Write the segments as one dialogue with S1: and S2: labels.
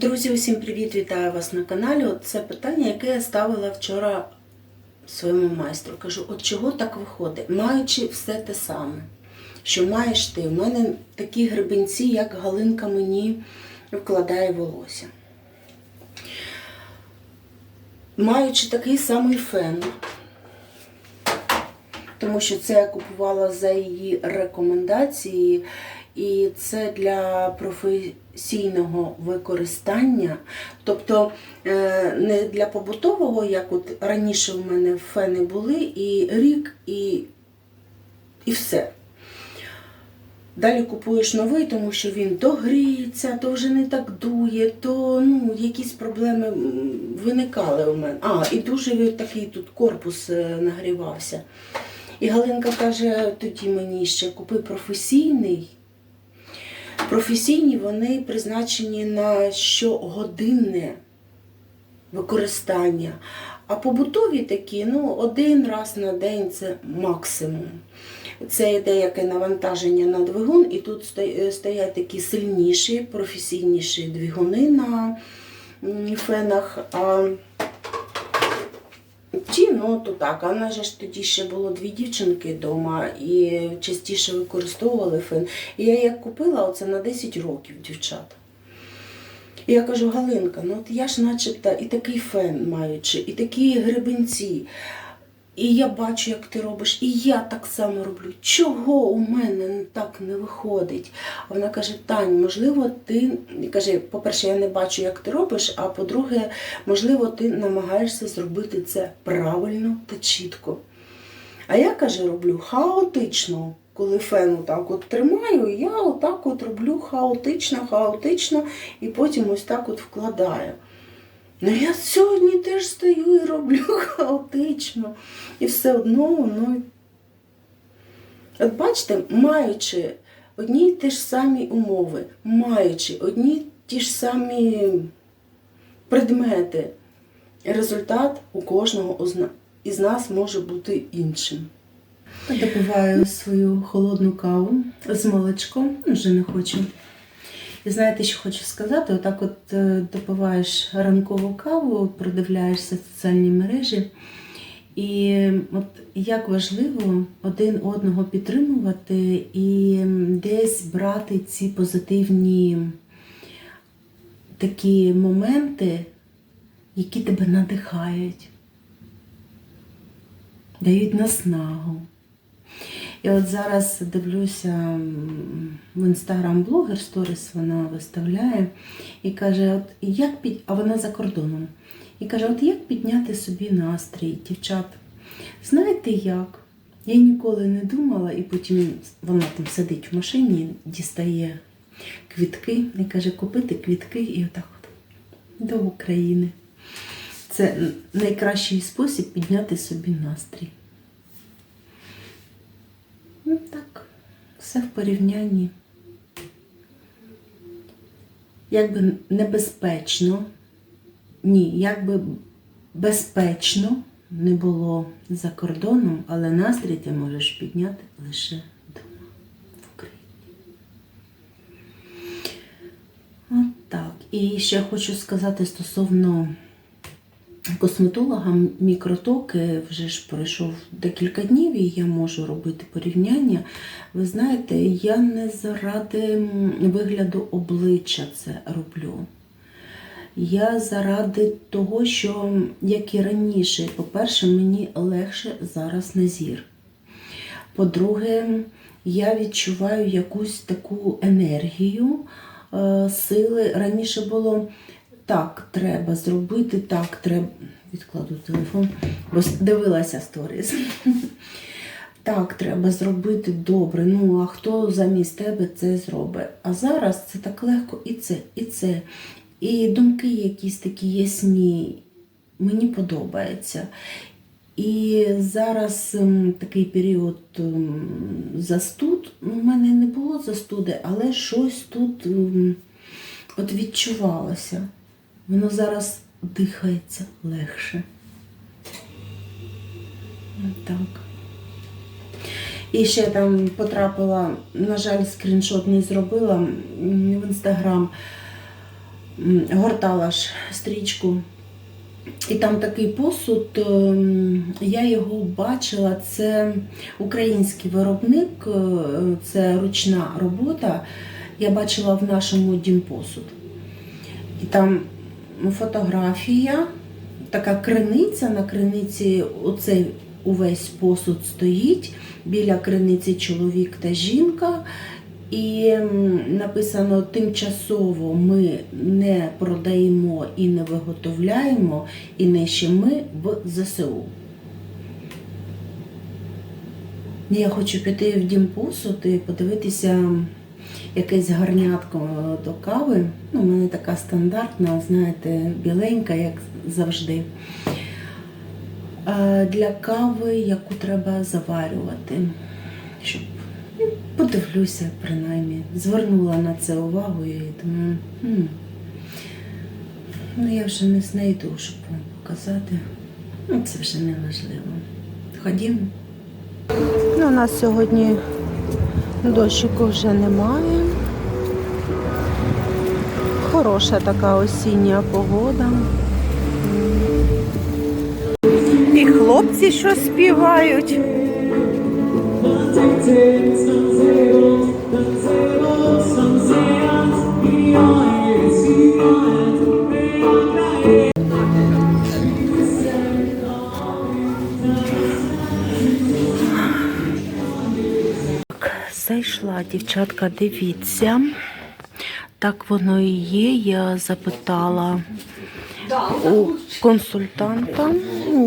S1: Друзі, усім привіт! Вітаю вас на каналі. От Це питання, яке я ставила вчора своєму майстру. Кажу, от чого так виходить? Маючи все те саме, що маєш ти. У мене такі гребенці, як Галинка мені вкладає волосся. Маючи такий самий фен, тому що це я купувала за її рекомендації, і це для професійного використання, тобто е, не для побутового, як от раніше в мене фени були, і рік, і, і все. Далі купуєш новий, тому що він то гріється, то вже не так дує, то ну, якісь проблеми виникали у мене. А, і дуже такий тут корпус е, нагрівався. І Галинка каже, тоді мені ще купи професійний. Професійні вони призначені на щогодинне використання. А побутові такі, ну, один раз на день це максимум. Це йде яке навантаження на двигун, і тут стоять такі сильніші, професійніші двигуни на фенах. А Ті, ну то так, а нас ж тоді ще було дві дівчинки вдома і частіше використовували фен. І я як купила оце на 10 років, дівчата. І я кажу, Галинка, ну от я ж начебто і такий фен маючи, і такі гребенці. І я бачу, як ти робиш, і я так само роблю. Чого у мене так не виходить? А вона каже: Тань, можливо, ти каже, по-перше, я не бачу, як ти робиш. А по-друге, можливо, ти намагаєшся зробити це правильно та чітко. А я каже, роблю хаотично. Коли фен отак от тримаю, я отак от роблю хаотично, хаотично, і потім ось так от вкладаю. Ну я сьогодні теж стою і роблю хаотично. І все одно воно. От бачите, маючи одні й ті ж самі умови, маючи одні й ті ж самі предмети, результат у кожного із нас може бути іншим. Допиваю свою холодну каву з молочком, вже не хочу. І знаєте, що хочу сказати? Отак от е, допиваєш ранкову каву, продивляєшся соціальні мережі. І от як важливо один одного підтримувати і десь брати ці позитивні такі моменти, які тебе надихають, дають наснагу. І от зараз дивлюся в інстаграм блогер сторіс вона виставляє і каже, от як під... а вона за кордоном. І каже, от як підняти собі настрій, дівчат. Знаєте як? Я ніколи не думала, і потім вона там сидить в машині, дістає квітки і каже, купити квітки і отак от до України. Це найкращий спосіб підняти собі настрій. Ну так, все в порівнянні. Якби небезпечно, ні, якби безпечно не було за кордоном, але настрій ти можеш підняти лише вдома в Україні. От так. І ще хочу сказати стосовно косметолога мікротоки вже ж пройшов декілька днів, і я можу робити порівняння. Ви знаєте, я не заради вигляду обличчя це роблю. Я заради того, що, як і раніше, по-перше, мені легше зараз на зір. По-друге, я відчуваю якусь таку енергію, е, сили. Раніше було так, треба зробити, так, треба. Відкладу телефон, бо дивилася сторіс. Так, треба зробити добре. Ну, а хто замість тебе це зробить? А зараз це так легко і це, і це. І думки якісь такі ясні. Мені подобається. І зараз ем, такий період ем, застуд. У мене не було застуди, але щось тут ем, от відчувалося. Воно зараз дихається легше. Так. І ще там потрапила, на жаль, скріншот не зробила в інстаграм. гортала ж стрічку. І там такий посуд, ем, я його бачила, це український виробник, е, це ручна робота. Я бачила в нашому дімпосуд. І там фотографія, така криниця, на криниці оцей увесь посуд стоїть. Біля криниці чоловік та жінка. І написано тимчасово ми не продаємо і не виготовляємо, і не ще ми в ЗСУ. Я хочу піти в дім посуд і подивитися якесь гарнятко до кави. Ну, у мене така стандартна, знаєте, біленька, як завжди. Для кави, яку треба заварювати, щоб ну, подивлюся, принаймні. Звернула на це увагу і думаю, «Хм, ну я вже не знайду, щоб вам показати. Ну, це вже не важливо. Ходімо. Ну, у нас сьогодні дощику вже немає. Хороша така осіння погода. І хлопці що співають. Зайшла дівчатка, дивіться. Так воно і є. Я запитала у консультанта.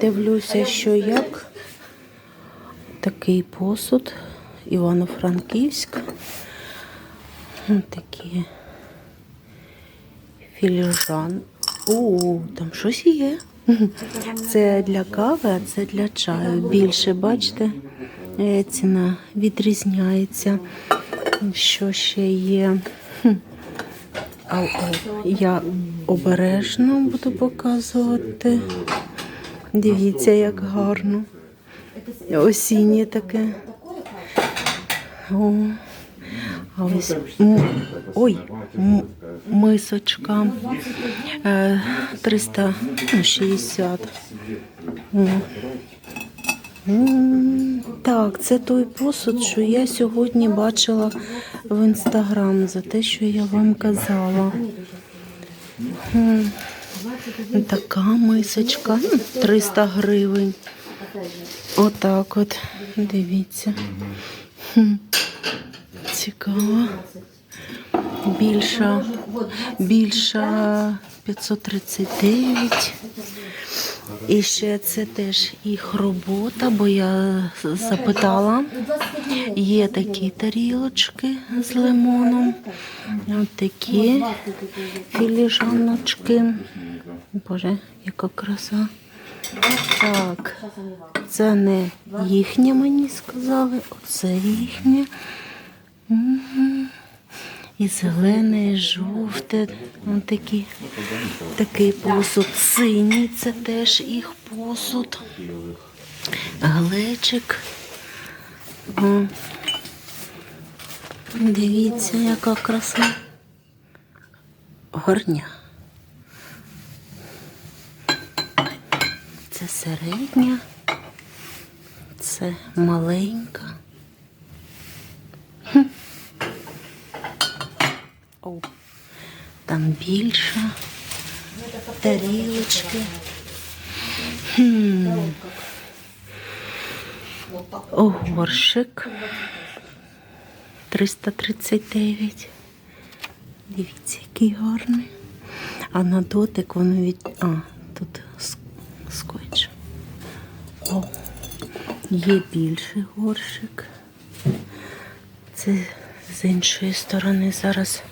S1: Дивлюся, що як. Такий посуд. Івано-Франківськ. Такі філіжан. О, там щось є. Це для кави, а це для чаю. Більше, бачите, ціна відрізняється. Що ще є? Я обережно буду показувати. Дивіться, як гарно. Осіннє таке. О, а ось ой, мисочка е, 360. О. Так, це той посуд, що я сьогодні бачила в інстаграм за те, що я вам казала. Така мисочка, ну, 300 гривень. Отак от, дивіться. Цікаво. Більша, більша 539. І ще це теж їх робота, бо я запитала. Є такі тарілочки з лимоном. Такі філіжаночки. Боже, яка краса. Так, це не їхнє, мені сказали, оце їхнє. Мгм. І зелене, і жовте. Ось такі, такий посуд. Синій це теж їх посуд. Глечик. Дивіться, яка краса. Горня. Це середня, це маленька. О, там більша. Тарілочки. Хм. О, горшик. 339. Дивіться, який гарний. А на дотик воно від. А, тут скотч. О, є більший горшик. Це з іншої сторони зараз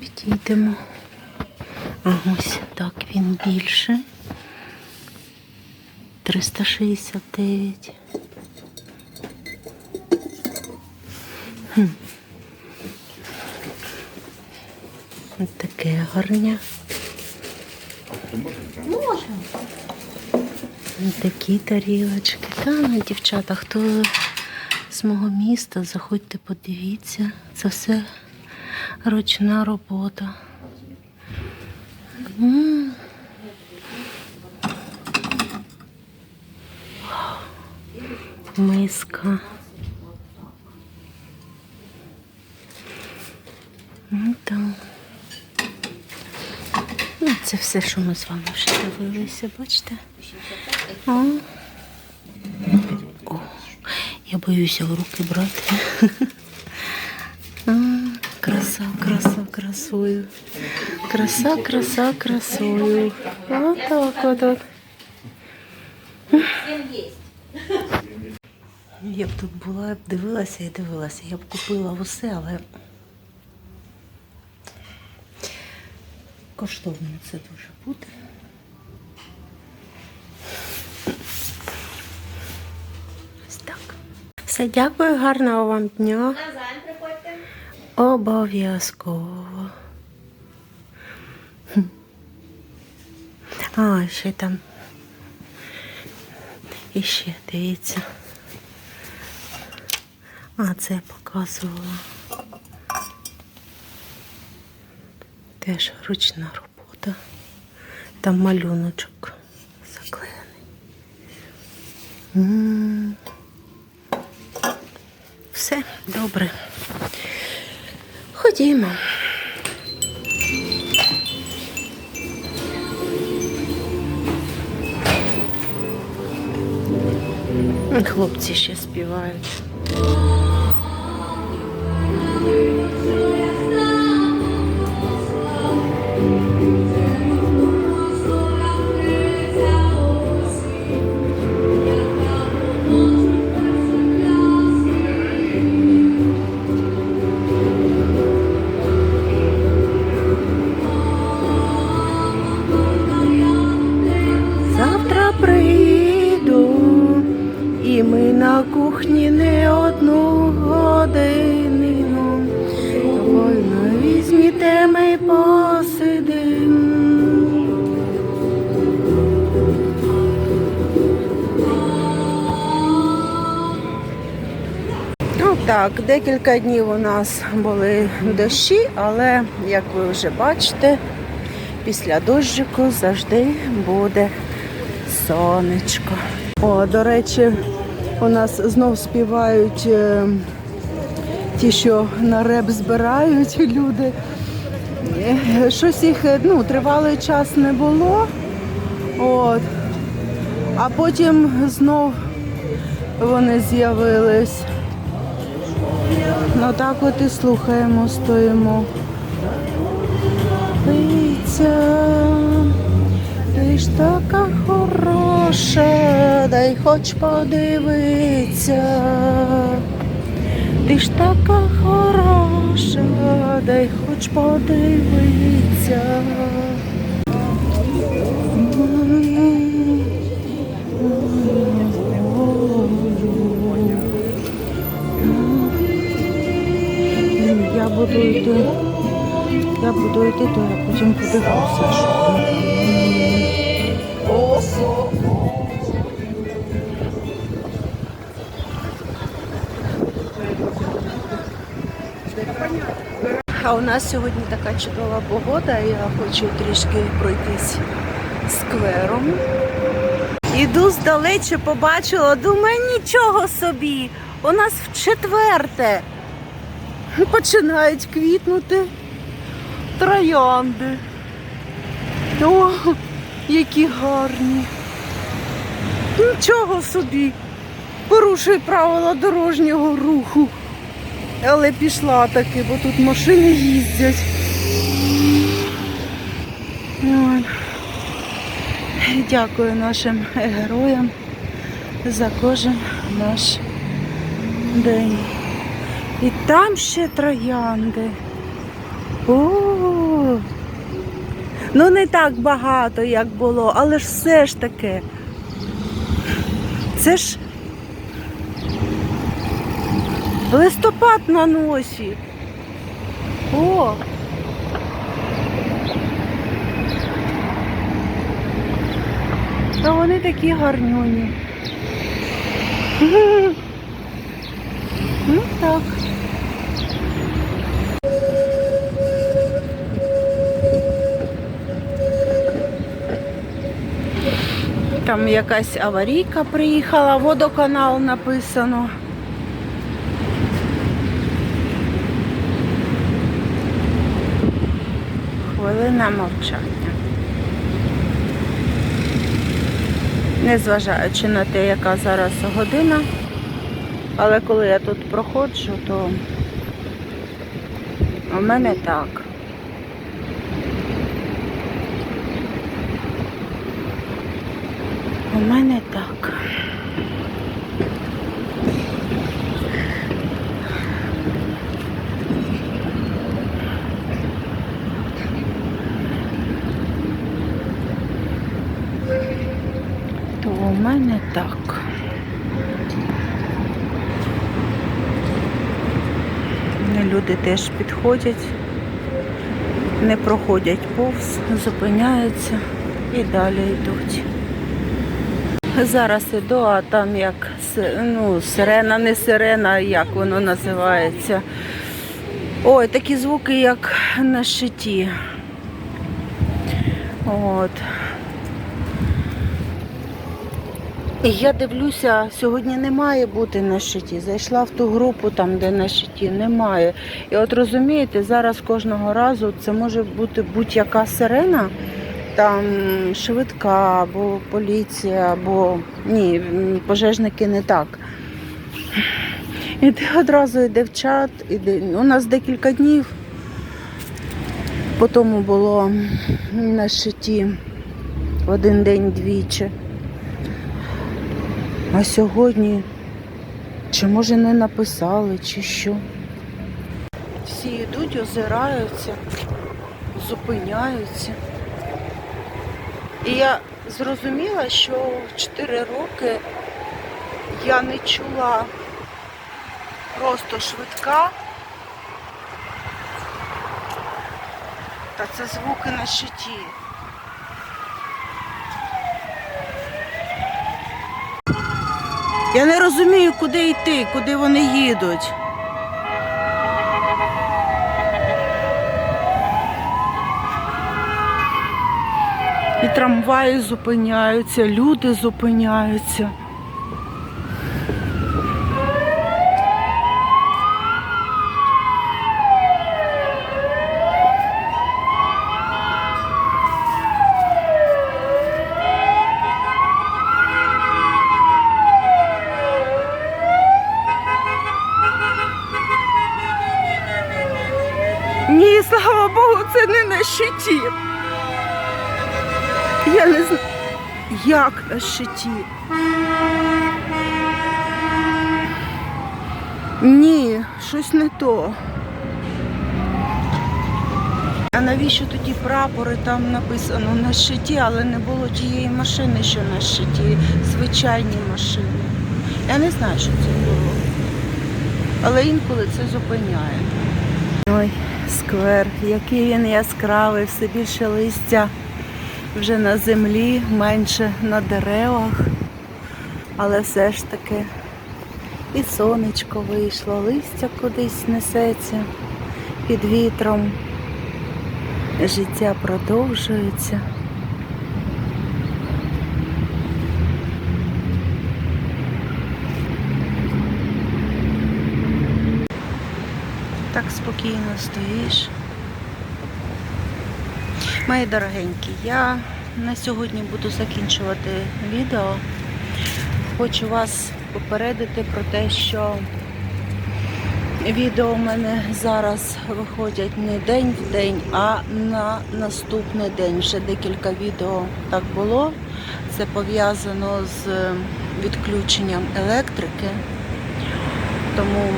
S1: підійдемо. А ось так він більший. 369. Хм. Ось таке гарня. Ось Такі тарілочки. Та, ну, дівчата, хто з мого міста, заходьте, подивіться. Це все ручна робота. Миска. Ну. Ну, це все, що ми з вами вже дивилися, бачите? Я боюся в руки брати. Краса, краса, красою. Краса, краса, красою. Отак от. от. Я б тут була, дивилася і дивилася. Я б купила усе, але коштовно це дуже буде. Ось так. Все, дякую, гарного вам дня. Обов'язково. А, ще там. І ще, дивіться. А, це я показувала. Теж ручна робота. Там малюночок заклеєний. Все добре. Ходімо. Хлопці ще співають. Так, декілька днів у нас були дощі, але як ви вже бачите, після дощику завжди буде сонечко. О, до речі, у нас знов співають е, ті, що на реп збирають люди. Е, Щось їх е, ну, тривалий час не було. От. А потім знов вони з'явились. Ну так от і слухаємо, стоїмо. Пиця, ти ж така хороша, дай хоч подивитися. Ти ж така хороша, дай хоч подивитися. Я буду йти. Я буду йти, то я потім подивлюся. А у нас сьогодні така чудова погода, я хочу трішки пройтись сквером. Іду здалече, побачила, думаю, нічого собі. У нас в четверте починають квітнути троянди. О, які гарні. Нічого собі. Порушує правила дорожнього руху. Але пішла таки, бо тут машини їздять. Дякую нашим героям за кожен наш день. І там ще троянди. О, ну не так багато, як було, але ж все ж таки. Це ж листопад на носі. О! Та вони такі гарнюні. Ну так. Там якась аварійка приїхала, водоканал написано. Хвилина мовчання. Незважаючи на те, яка зараз година, але коли я тут проходжу, то у мене так. У мене так. То у мене так. Люди теж підходять, не проходять повз, зупиняються і далі йдуть. Зараз іду, а там як ну, сирена, не сирена, як воно називається. Ой, такі звуки, як на щиті. От. Я дивлюся, сьогодні не має бути на щиті. Зайшла в ту групу, там, де на щиті, немає. І от розумієте, зараз кожного разу це може бути будь-яка сирена, там швидка, або поліція, або ні, пожежники не так. І одразу йде в чат, іде. у нас декілька днів. По тому було на щиті в один день двічі. А сьогодні, чи може не написали, чи що. Всі йдуть, озираються, зупиняються. І я зрозуміла, що в 4 роки я не чула просто швидка. Та це звуки на щиті. Я не розумію, куди йти, куди вони їдуть. І трамваї зупиняються, люди зупиняються. Ні, слава Богу, це не на щиті. Я не знаю, щиті. Ні, щось не то. А навіщо тоді прапори там написано на щиті, але не було тієї машини, що на щиті, звичайні машини. Я не знаю, що це було. Але інколи це зупиняє. Ой, сквер, який він яскравий, все більше листя вже на землі, менше на деревах. Але все ж таки і сонечко вийшло, листя кудись несеться під вітром. Життя продовжується. Так спокійно стоїш. Мої дорогенькі, я на сьогодні буду закінчувати відео. Хочу вас попередити про те, що відео у мене зараз виходять не день в день, а на наступний день. Вже декілька відео так було. Це пов'язано з відключенням електрики. Тому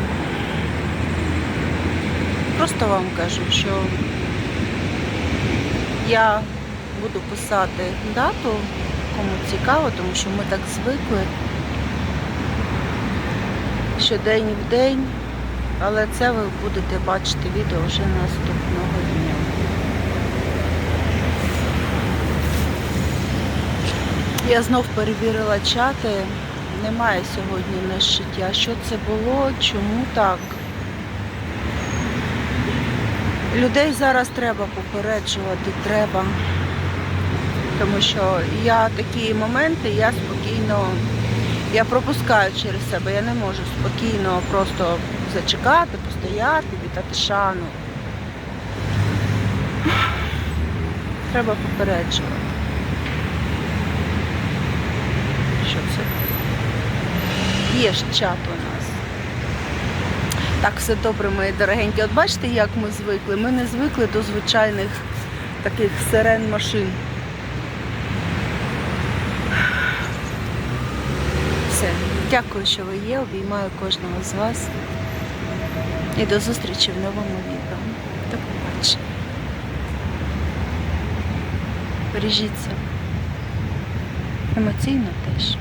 S1: просто вам кажу, що я буду писати дату, кому цікаво, тому що ми так звикли, що день в день, але це ви будете бачити відео вже наступного дня. Я знов перевірила чати, немає сьогодні на. А що це було, чому так? Людей зараз треба попереджувати, треба. Тому що я такі моменти, я спокійно, я пропускаю через себе, я не можу спокійно просто зачекати, постояти, віддати шану. Треба попереджувати. Що це? Є ж чат у нас. Так, все добре, мої дорогенькі. От бачите, як ми звикли? Ми не звикли до звичайних таких сирен машин. Все. Дякую, що ви є. Обіймаю кожного з вас. І до зустрічі в новому відео. До побачення. Бережіться. Емоційно теж.